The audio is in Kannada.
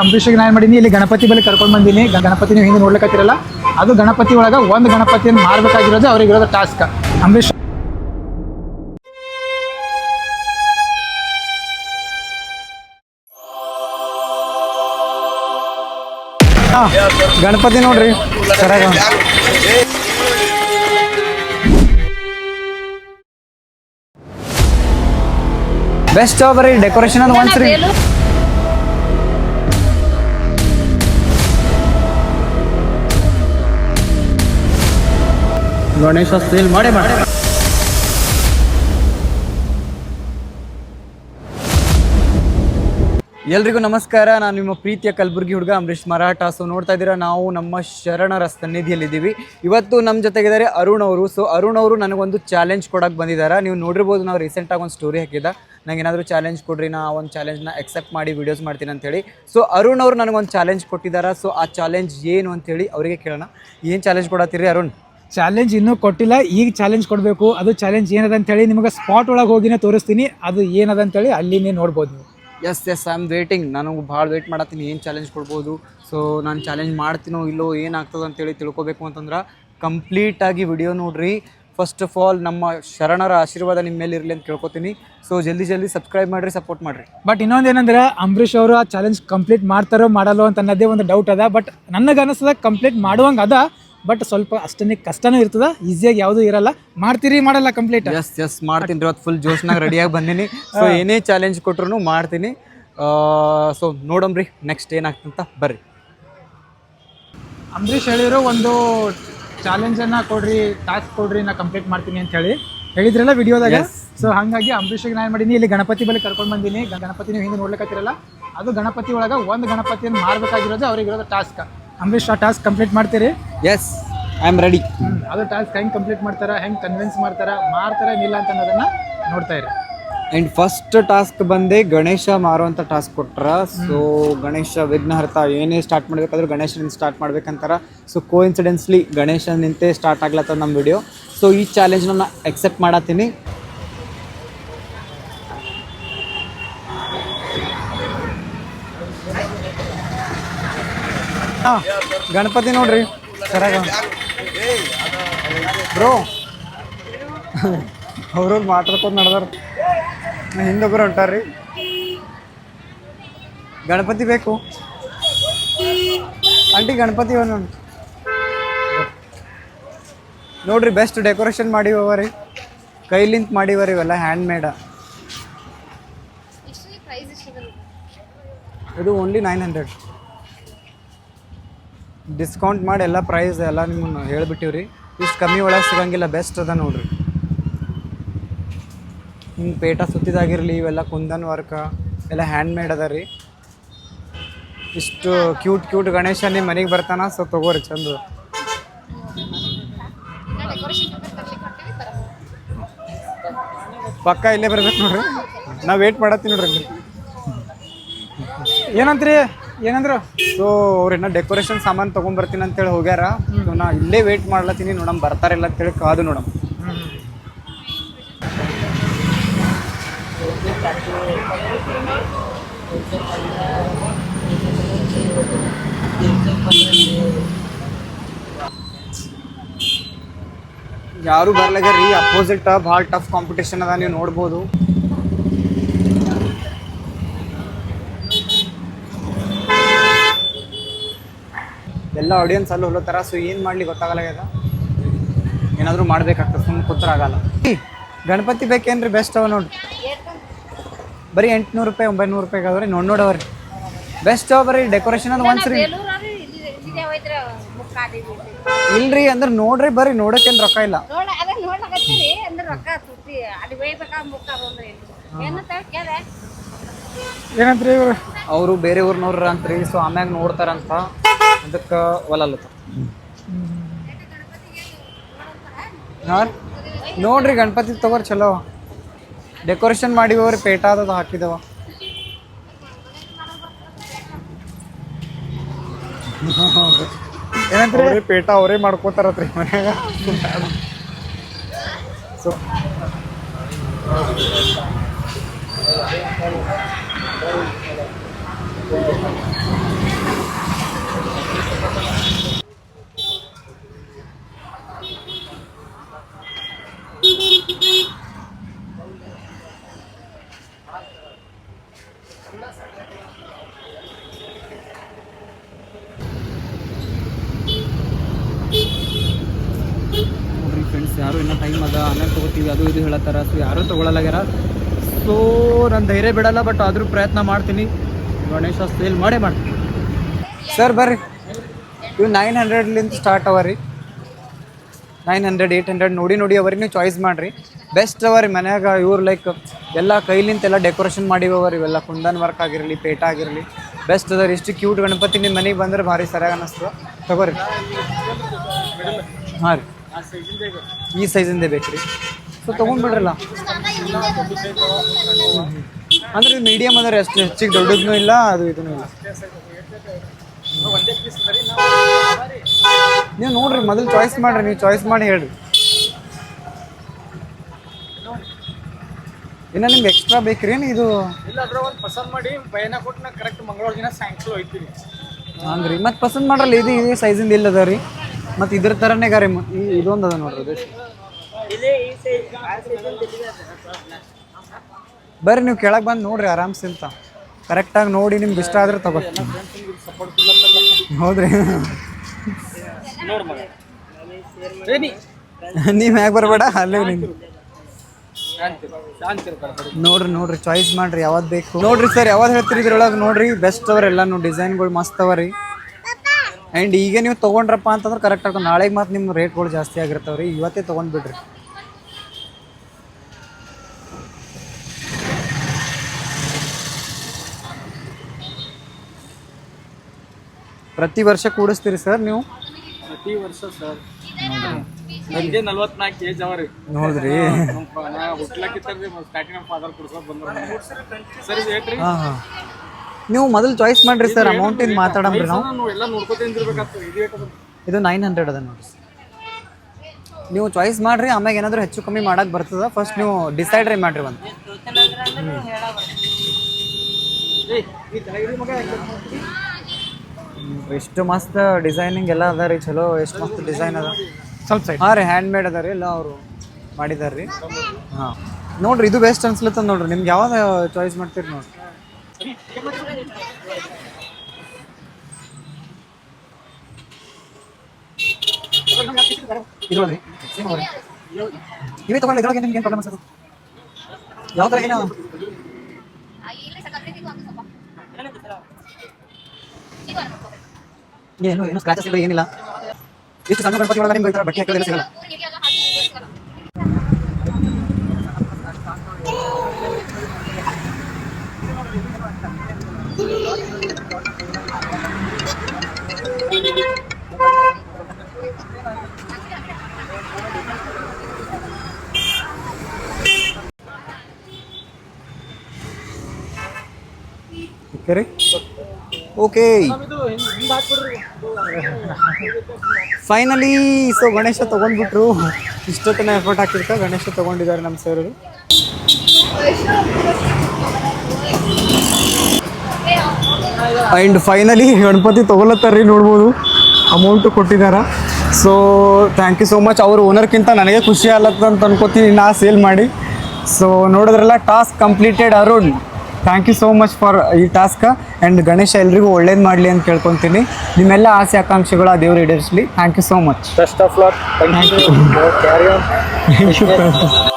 ಅಂಬರೀಷಿಗೆ ನಾನು ಮಾಡೀನಿ ಇಲ್ಲಿ ಗಣಪತಿ ಬಳಿ ಕರ್ಕೊಂಡು ಬಂದೀನಿ. ಗಣಪತಿ ನೀವು ಹಿಂದೆ ನೋಡ್ಲಿಕ್ಕತ್ತಿರಲ್ಲ ಅದು ಗಣಪತಿ ಒಳಗೆ ಒಂದು ಗಣಪತಿಯನ್ನು ಮಾರಬೇಕಾಗಿರೋದು ಅವ್ರಿಗೆ ಇರೋದು ಟಾಸ್ಕ್ ಅಂಬರೀಷ್ ಗಣಪತಿ ನೋಡ್ರಿ. ಬೆಸ್ಟ್ ಬೆಸ್ಟ್ ರೀ ಡೆಕೋರೇಷನ್ ಅದು ಒಂದ್ಸರಿ ಗಣೇಶ ಸೇಲ್ ಮಾಡೇ ಮಾಡಿ. ಎಲ್ರಿಗೂ ನಮಸ್ಕಾರ. ನಾನು ನಿಮ್ಮ ಪ್ರೀತಿಯ ಕಲಬುರ್ಗಿ ಹುಡುಗ ಅಂಬರೀಷ್ ಮರಾಠ. ಸೊ ನೋಡ್ತಾ ಇದ್ದೀರಾ, ನಾವು ನಮ್ಮ ಶರಣರ ಸನ್ನಿಧಿಯಲ್ಲಿದ್ದೀವಿ. ಇವತ್ತು ನಮ್ಮ ಜೊತೆಗಿದ್ದಾರೆ ಅರುಣ್ ಅವರು. ಸೊ ಅರುಣ್ ಅವರು ನನಗೊಂದು ಚಾಲೆಂಜ್ ಕೊಡಕ್ಕೆ ಬಂದಿದ್ದಾರೆ. ನೀವು ನೋಡಿರ್ಬೋದು ನಾವು ರೀಸೆಂಟಾಗಿ ಒಂದು ಸ್ಟೋರಿ ಹಾಕಿದ್ದ. ನಂಗೆ ಏನಾದರೂ ಚಾಲೆಂಜ್ ಕೊಡ್ರಿ, ನಾ ಒಂದು ಚಾಲೆಂಜ್ನ ಎಕ್ಸೆಪ್ಟ್ ಮಾಡಿ ವಿಡಿಯೋಸ್ ಮಾಡ್ತೀನಿ ಅಂತೇಳಿ. ಸೊ ಅರುಣ್ ಅವರು ನನಗೊಂದು ಚಾಲೆಂಜ್ ಕೊಟ್ಟಿದ್ದಾರೆ? ಸೊ ಆ ಚಾಲೆಂಜ್ ಏನು ಅಂತೇಳಿ ಅವರಿಗೆ ಕೇಳೋಣ. ಏನು ಚಾಲೆಂಜ್ ಕೊಡತ್ತೀರಿ ಅರುಣ್? ಚಾಲೆಂಜ್ ಇನ್ನೂ ಕೊಟ್ಟಿಲ್ಲ. ಈಗ ಚಾಲೆಂಜ್ ಕೊಡಬೇಕು. ಅದು ಚಾಲೆಂಜ್ ಏನದ ಅಂತೇಳಿ ನಿಮಗೆ ಸ್ಪಾಟ್ ಒಳಗೆ ಹೋಗಿನೇ ತೋರಿಸ್ತೀನಿ. ಅದು ಏನದ ಅಂತೇಳಿ ಅಲ್ಲಿನೇ ನೋಡ್ಬೋದು ನೀವು. Yes yes I am waiting ನನಗೆ ಭಾಳ ವೇಟ್ ಮಾಡತ್ತೀನಿ. ಏನು ಚಾಲೆಂಜ್ ಕೊಡ್ಬೋದು? ಸೊ ನಾನು ಚಾಲೆಂಜ್ ಮಾಡ್ತೀನೋ ಇಲ್ಲೋ ಏನಾಗ್ತದೆ ಅಂತೇಳಿ ತಿಳ್ಕೊಬೇಕು ಅಂತಂದ್ರೆ ಕಂಪ್ಲೀಟಾಗಿ ವಿಡಿಯೋ ನೋಡ್ರಿ. ಫಸ್ಟ್ ಆಫ್ ಆಲ್ ನಮ್ಮ ಶರಣರ ಆಶೀರ್ವಾದ ನಿಮ್ಮ ಮೇಲೆ ಇರಲಿ ಅಂತ ಕೇಳ್ಕೊತೀನಿ ಸೊ ಜಲ್ದಿ ಜಲ್ದಿ ಸಬ್ಸ್ಕ್ರೈಬ್ ಮಾಡಿರಿ ಸಪೋರ್ಟ್ ಮಾಡಿರಿ. ಬಟ್ ಇನ್ನೊಂದು ಏನಂದ್ರೆ ಅಂಬರೀಷ್ ಅವರು ಆ ಚಾಲೆಂಜ್ ಕಂಪ್ಲೀಟ್ ಮಾಡ್ತಾರೋ ಮಾಡಲ್ಲೋ ಅಂತ ಅನ್ನೋದೇ ಒಂದು ಡೌಟ್ ಅದ. ಬಟ್ ನನಗೆ ಅನಿಸ್ತದ ಕಂಪ್ಲೀಟ್ ಮಾಡುವಂಗೆ ಅದ. ಬಟ್ ಸ್ವಲ್ಪ ಅಷ್ಟೇ ಕಷ್ಟನೂ ಇರ್ತದ ಈಸಿಯಾಗಿ ಯಾವುದೂ ಇರಲ್ಲ. ಮಾಡ್ತೀರಿ ಮಾಡಲ್ಲ ಕಂಪ್ಲೀಟ್ ಎಸ್ ಎಸ್ ಮಾಡ್ತೀನಿ ಇವತ್ತು ಫುಲ್ ಜೋಶ್ನಾಗ ರೆಡಿಯಾಗಿ ಬಂದೀನಿ. ಸೊ ಏನೇ ಚಾಲೆಂಜ್ ಕೊಟ್ರು ಮಾಡ್ತೀನಿ. ಸೊ ನೋಡಮ್ರಿ ನೆಕ್ಸ್ಟ್ ಏನಾಗ್ತಂತ ಬರ್ರಿ. ಅಂಬರೀಷ್ ಹೇಳಿರೋ ಒಂದು ಚಾಲೆಂಜನ್ನು ಕೊಡ್ರಿ ಟಾಸ್ಕ್ ಕೊಡ್ರಿ ನಾ ಕಂಪ್ಲೀಟ್ ಮಾಡ್ತೀನಿ ಅಂತ ಹೇಳಿ ಹೇಳಿದ್ರಲ್ಲ ವಿಡಿಯೋದಾಗ? ಸೊ ಹಾಗಾಗಿ ಅಂಬರೀಷಿಗೆ ನಾನು ಮಾಡೀನಿ ಇಲ್ಲಿ ಗಣಪತಿ ಬಳಿ ಕರ್ಕೊಂಡು ಬಂದೀನಿ. ಗಣಪತಿ ನೀವು ಹಿಂದೆ ನೋಡ್ಲಿಕ್ಕತ್ತಿರಲ್ಲ ಅದು ಗಣಪತಿ ಒಳಗೆ ಒಂದು ಗಣಪತಿಯನ್ನು ಮಾಡಬೇಕಾಗಿರೋದು ಅವ್ರಿಗೆ ಇರೋದು ಟಾಸ್ಕ್ ಅಂಬರೀಷ್ ಆ ಟಾಸ್ಕ್ ಕಂಪ್ಲೀಟ್ ಮಾಡ್ತೀರಿ? ಎಸ್ ಐ ಆಮ್ ರೆಡಿ ಅದು ಟಾಸ್ಕ್ ಹೆಂಗೆ ಕಂಪ್ಲೀಟ್ ಮಾಡ್ತಾರ ಹೆಂಗೆ ಕನ್ವಿನ್ಸ್ ಮಾಡ್ತಾರ ಮಾಡ್ತಾರ ಇಲ್ಲ ಅಂತ ಅನ್ನೋದನ್ನ ನೋಡ್ತಾ ಇರಿ. ಆ್ಯಂಡ್ ಫಸ್ಟ್ ಟಾಸ್ಕ್ ಬಂದೆ ಗಣೇಶ ಮಾರುವಂಥ ಟಾಸ್ಕ್ ಕೊಟ್ರ. ಸೊ ಗಣೇಶ ವಿಘ್ನಹರ್ತ ಏನೇ ಸ್ಟಾರ್ಟ್ ಮಾಡಬೇಕಾದ್ರೂ ಗಣೇಶನಿಂದ ಸ್ಟಾರ್ಟ್ ಮಾಡ್ಬೇಕಂತಾರ. ಸೊ ಕೋ ಇನ್ಸಿಡೆನ್ಸ್ಲಿ ಗಣೇಶನಿಂತೆ ಸ್ಟಾರ್ಟ್ ಆಗ್ಲತ್ತದ ನಮ್ಮ ವಿಡಿಯೋ ಸೊ ಈ ಚಾಲೆಂಜ್ನ ನಾನು ಎಕ್ಸೆಪ್ಟ್ ಮಾಡತ್ತೀನಿ. ಹಾಂ ಗಣಪತಿ ನೋಡ್ರಿ ಸರಿಯಾಗ ಬ್ರೋ ಅವ್ರವ್ರು ಮಾತಾಡ್ಕೊಂಡು ನಡೆದಾರ. ಹಿಂದೊಬ್ಬರು ಹೊಂಟಾರ್ರಿ. ಗಣಪತಿ ಬೇಕು. ಆಂಟಿ ಗಣಪತಿ ಒಂದು ನೋಡ್ರಿ ಬೆಸ್ಟ್ ಡೆಕೋರೇಷನ್ ಮಾಡಿವವ ರೀ ಕೈಲಿಂತ ಮಾಡಿವ ರೀ ಇವೆಲ್ಲ ಹ್ಯಾಂಡ್ ಮೇಡ ಇದು ಓನ್ಲಿ ನೈನ್ ಹಂಡ್ರೆಡ್ ಡಿಸ್ಕೌಂಟ್ ಮಾಡಿ ಎಲ್ಲ ಪ್ರೈಸ್ ಎಲ್ಲ ನಿಮ್ಮನ್ನು ಹೇಳಿಬಿಟ್ಟಿವ್ರಿ. ಇಷ್ಟು ಕಮ್ಮಿ ಒಳಗೆ ಸಿಗಂಗಿಲ್ಲ ಬೆಸ್ಟ್ ಅದ ನೋಡ್ರಿ. ಹಿಂಗೆ ಪೇಟ ಸುತ್ತಿದಾಗಿರಲಿ, ಇವೆಲ್ಲ ಕುಂದನ್ ವರ್ಕ, ಎಲ್ಲ ಹ್ಯಾಂಡ್ ಮೇಡ್ ಅದ ಇಷ್ಟು ಕ್ಯೂಟ್ ಕ್ಯೂಟ್ ಗಣೇಶ ನಿಮ್ಮ ಮನೆಗೆ ಬರ್ತಾನ, ಸೊ ತಗೋರಿ, ಚಂದ. ಪಕ್ಕ ಇಲ್ಲೇ ಬರ್ಬೇಕು ನೋಡ್ರಿ. ನಾ ವೇಟ್ ಮಾಡತ್ತೀನಿ ನೋಡ್ರಿ ಏನಂತ್ರಿ? ಏನಂದ್ರು? ಸೊ ಅವ್ರೇನ ಡೆಕೋರೇಷನ್ ಸಾಮಾನು ಅಂತ ಅಂತೇಳಿ ಹೋಗ್ಯಾರ. ಸೊ ನಾ ಇಲ್ಲೇ ವೇಟ್ ಮಾಡ್ಲತ್ತೀನಿ. ನೋಡಮ್ ಬರ್ತಾರಿಲ್ಲ ಅಂತೇಳಿ ಕಾದು ನೋಡಮ್. ಯಾರು ಬರ್ಲಾಗ್ಯಾರ ರೀ ಅಪೋಸಿಟ್ ಭಾಳ ಟಫ್ ಕಾಂಪಿಟೇಷನ್ ಅದ. ನೀವು ನೋಡ್ಬೋದು. ಎಲ್ಲ ಆಡಿಯನ್ಸ್ ಅಲ್ಲಿ ಥರ ಸೊ ಏನು ಮಾಡಲಿ ಗೊತ್ತಾಗಲ್ಲ ಏನಾದರೂ ಮಾಡ್ಬೇಕಾಗ್ತದೆ ಸುಮ್ಮನೆ ಕೂತ್ರ ಆಗಲ್ಲ. ಗಣಪತಿ ಬೇಕೇನ್ರಿ ಬೆಸ್ಟ್ ಅವ ನೋಡ್ರಿ ಬರೀ ಎಂಟ್ನೂರು ರೂಪಾಯಿ ಒಂಬೈನೂರು ರೂಪಾಯಿ ಅದಾವ್ರಿ ನೋಡಿ ನೋಡವ್ರಿ ಬೆಸ್ಟ್ ಅವ ಬರೀ ಡೆಕೋರೇಷನ್ ಅದು ಒಂದ್ಸರಿ. ಇಲ್ರಿ ಅಂದ್ರೆ ನೋಡ್ರಿ ಬರ್ರಿ ನೋಡಕ್ಕೇನು ರೊಕ್ಕ ಇಲ್ಲ. ಏನಂತ್ರಿ ಇವ್ರು? ಅವರು ಬೇರೆ ಊರ್ನವ್ರ ಅಂತ್ರಿ ಸೊ ಆಮ್ಯಾಗ ನೋಡ್ತಾರಂತ. ಅದಕ್ಕೆ ಒಲಲ್ಲತ್ತ ಹಾಂ ನೋಡ್ರಿ ಗಣಪತಿ ತಗೋರಿ ಚಲೋ. ಡೆಕೋರೇಷನ್ ಮಾಡಿವ್ರಿ ಪೇಟ ಅದದು ಹಾಕಿದವ. ಏನಂತ್ರಿ? ಪೇಟ ಅವರೇ ಮಾಡ್ಕೋತಾರತ್ರಿ ಮನ್ಯಾಗ. ಸೊ ನೋಡ್ರಿ ಫ್ರೆಂಡ್ಸ್ ಯಾರು ಇನ್ನೂ ಟೈಮ್ ಅದ? ಆಮೇಲೆ ತೊಗೋತೀವಿ. ಅದು ಇದು ಹೇಳತ್ತಾರ. ಸೊ ಯಾರೂ ತೊಗೊಳಲ್ಲಾಗ್ಯಾರ ಸೊ ನಾನು ಧೈರ್ಯ ಬಿಡಲ್ಲ ಬಟ್ ಆದರೂ ಪ್ರಯತ್ನ ಮಾಡ್ತೀನಿ. ಗಣೇಶ ಸೇಲ್ ಮಾಡೇ ಮಾಡ್ತೀನಿ. ಸರ್ ಬರ್ರಿ. ಇವು ನೈನ್ ಹಂಡ್ರೆಡ್ಲಿಂದ ಸ್ಟಾರ್ಟ್ ಅವ ರೀ. ನೈನ್ ಹಂಡ್ರೆಡ್, ಏಯ್ಟ್ ಹಂಡ್ರೆಡ್ ನೋಡಿ ನೋಡಿ ಅವರಿ ನೀವು ಚಾಯ್ಸ್ ಮಾಡಿರಿ. ಬೆಸ್ಟ್ ಅವ ರೀ ಮನ್ಯಾಗ ಇವ್ರು ಲೈಕ್ ಎಲ್ಲ ಕೈಲಿಂತೆಲ್ಲ ಡೆಕೋರೇಷನ್ ಮಾಡಿವರಿ ಇವೆಲ್ಲ. ಕುಂದನ್ ವರ್ಕ್ ಆಗಿರಲಿ, ಪೇಟ ಆಗಿರಲಿ. ಬೆಸ್ಟ್ ಅದ ರೀ. ಇಷ್ಟು ಕ್ಯೂಟ್ ಗಣಪತಿ ನಿಮ್ಮ ಮನೆಗೆ ಬಂದ್ರೆ ಭಾರಿ ಸರಿಯಾಗಿ ಅನ್ನಿಸ್ತು ತಗೋರಿ. ಹಾಂ ರೀ. ಈ ಸೈಜಿಂದೇ ಬೇಕು ರೀ ಸೊ ತೊಗೊಂಡ್ಬಿಡ್ರಲ್ಲ. ಅಂದ್ರೆ ಮೀಡಿಯಮ್ ಅಂದರೆ ಎಷ್ಟು ಹೆಚ್ಚಿಗೆ ದೊಡ್ಡದೂ ಇಲ್ಲ, ಅದು ಇದೂ ಇಲ್ಲ. ನೀವು ನೋಡ್ರಿ ಮೊದಲು ಚಾಯ್ಸ್ ಮಾಡ್ರಿ ನೀವು ಚಾಯ್ಸ್ ಮಾಡಿ ಹೇಳ್ರಿ. ಇನ್ನ ನಿಮ್ಗೆ ಎಕ್ಸ್ಟ್ರಾ ಬೇಕ್ರಿ ಏನು ಇದು? ಇಲ್ಲ ಅದ್ರ ಒಂದು ಪಸಂದ್ ಮಾಡಿ ಬಯನ ಕೊಟ್ಟು ನಾ ಕರೆಕ್ಟ್ ಮಂಗಳೂರು ದಿನ ಸಾಯಂಕಾಲ ಹೋಯ್ತೀನಿ ರೀ ಮತ್ತೆ ಪಸಂದ್ ಮಾಡ್ರಲ್ಲ ಇದು ಇದೇ ಸೈಜಿಂದ ಇಲ್ಲ ಅದ ರೀ. ಮತ್ತು ಇದ್ರ ಥರನೇ ಗಾರಿ ಇದೊಂದು ಅದ ನೋಡ್ರಿ ಅದು. ಬರ್ರಿ ನೀವು ಕೆಳಗೆ ಬಂದು ನೋಡ್ರಿ ಆರಾಮ್ಸೆ ಅಂತ. ಕರೆಕ್ಟಾಗಿ ನೋಡಿ ನಿಮ್ಗೆ ಇಷ್ಟ ಆದ್ರೆ ತಗೋ. ಹೌದ್ರಿ? ನೀವು ಹೇಗೆ ಬರಬೇಡ? ಅಲ್ಲೇ ನಿಮ್ಗೆ ನೋಡ್ರಿ ನೋಡ್ರಿ ಚಾಯ್ಸ್ ಮಾಡ್ರಿ ಯಾವ್ದು ಬೇಕು. ನೋಡ್ರಿ ಸರ್ ಯಾವ್ದು ಹೇಳ್ತೀರಿ ಇದ್ರೊಳಗೆ ನೋಡ್ರಿ ಬೆಸ್ಟ್ ಅವ್ರ ಎಲ್ಲಾನು ಡಿಸೈನ್ಗಳು ಮಸ್ತ್ ಅವ ರೀ. ಆ್ಯಂಡ್ ಈಗ ನೀವು ತೊಗೊಂಡ್ರಪ್ಪ ಅಂತಂದ್ರೆ ಕರೆಕ್ಟ್ ಆಗ್ತದೆ ನಾಳೆಗೆ ಮತ್ತೆ ನಿಮ್ಮ ರೇಟ್ಗಳು ಜಾಸ್ತಿ ಆಗಿರ್ತಾವ್ರಿ. ಇವತ್ತೇ ತೊಗೊಂಡ್ಬಿಡ್ರಿ ಪ್ರತಿ ವರ್ಷ ಕೂಡಿಸ್ತೀರಿ ಸರ್ ನೀವು? ಪ್ರತಿ ವರ್ಷ ಸರ್. ನನಗೆ ನಲ್ವತ್ನಾಲ್ಕು ಏಜ್ ಅವ ರೀ. ನೋಡ್ರಿ ನಾ ಹುಟ್ಲಕ್ಕಿತ್ತಂದ್ರೆ ಸ್ಟಾರ್ಟಿಂಗ್ ನಮ್ಮ ಫಾದರ್ ಕುಡ್ಸೋದು ಬಂದ್ರು ಸರ್ ಇದು ಹೇಳ್ರಿ. ಹಾಂ ಹಾಂ. ನೀವು ಮೊದಲು ಚಾಯ್ಸ್ ಮಾಡ್ರಿ ಸರ್ ಅಮೌಂಟಿಂದ ಮಾತಾಡಮ್ರಿ ನಾವು? ನಾನು ಎಲ್ಲ ನೋಡ್ಕೊತೀನಿ ಇರ್ಬೇಕಾಗ್ತದೆ. ಇದು ಬೇಕಾದ್ರೆ ಇದು ನೈನ್ ಹಂಡ್ರೆಡ್ ಅದ ನೋಡಿ ನೀವು ಚಾಯ್ಸ್ ಮಾಡ್ರಿ ಆಮ್ಯಾಗ ಏನಾದರೂ ಹೆಚ್ಚು ಕಮ್ಮಿ ಮಾಡಕ್ಕೆ ಬರ್ತದ. ಫಸ್ಟ್ ನೀವು ಡಿಸೈಡ್ ರೀ ಮಾಡ್ರಿ ಒಂದು ಎಷ್ಟು ಮಸ್ತ್ ಡಿಸೈನಿಂಗ್ ಎಲ್ಲ ಅದ ರೀ ಚಲೋ ಎಷ್ಟು ಮಸ್ತ್ ಡಿಸೈನ್ ಅದ. ಸ್ವಲ್ಪ ಸೈಡ್ ಹಾಂ ರೀ ಹ್ಯಾಂಡ್ ಮೇಡ್ ಅದ ರೀ ಎಲ್ಲ ಅವರು ಮಾಡಿದಾರೆ ರೀ. ಹಾಂ. ನೋಡ್ರಿ ಇದು ಬೆಸ್ಟ್ ಅನ್ಸ್ಲತ್ತದ ನೋಡ್ರಿ ನಿಮ್ಗೆ ಯಾವಾಗ ಚಾಯ್ಸ್ ಮಾಡ್ತೀರಿ ನೋಡ್ರಿ. ಇದ್ರೊಳಗೆ. ಇವೇ ತಗೊಳ್ಳಿ ಇದ್ರೊಳಗೆ ನಿಮ್ಗೆ ಏನು ಪ್ರಾಬ್ಲಮ್ ಸರ್ ಯಾವ ಥರ ಏನು ಏನು ಏನು ಸ್ಕ್ರಾಚಸ್ ಇಲ್ಲ ಏನಿಲ್ಲ ಇಷ್ಟು ಸಣ್ಣ ಗಣಪತಿ ಒಳಗೆ ನಿಮ್ಗೆ ಈ ಥರ ಬಟ್ಟೆ ಹಾಕೋದೆಲ್ಲ ಸಿಗಲ್ಲ ಓಕೆ ರೀ ಓಕೆ ಇದು ಹಿಂಗೆ ಹಾಕ್ಬಿಡ್ರಿ ಫೈನಲಿ ಸೊ ಗಣೇಶ ತಗೊಂಡ್ಬಿಟ್ರು. ಇಷ್ಟೊತ್ತಿನ ಎಫರ್ಟ್ ಹಾಕಿರ್ತ ಗಣೇಶ ತಗೊಂಡಿದ್ದಾರೆ ನಮ್ಮ ಸರ್ ಆ್ಯಂಡ್ ಫೈನಲಿ ಗಣಪತಿ ತೊಗೊಲತ್ತಾರ್ರಿ ನೋಡ್ಬೋದು. ಅಮೌಂಟು ಕೊಟ್ಟಿದ್ದಾರೆ so thank you so much ಅವ್ರ ಓನರ್ಕ್ಕಿಂತ ನನಗೆ ಖುಷಿ ಆಗ್ಲತ್ತ ಅಂತ ಅನ್ಕೋತೀನಿ. ನಾ ಸೇಲ್ ಮಾಡಿ. ಸೊ ನೋಡಿದ್ರಲ್ಲ task completed Arun. Thank you so much for ಈ ಟಾಸ್ಕ್ ಆ್ಯಂಡ್ ಗಣೇಶ ಎಲ್ರಿಗೂ ಒಳ್ಳೇದು ಮಾಡಲಿ ಅಂತ ಕೇಳ್ಕೊತೀನಿ. ನಿಮ್ಮೆಲ್ಲ ಆಸೆ ಆಕಾಂಕ್ಷೆಗಳು ಆ ದೇವ್ರು ಈಡೇರಿಸಲಿ. Thank you so much best of luck thank you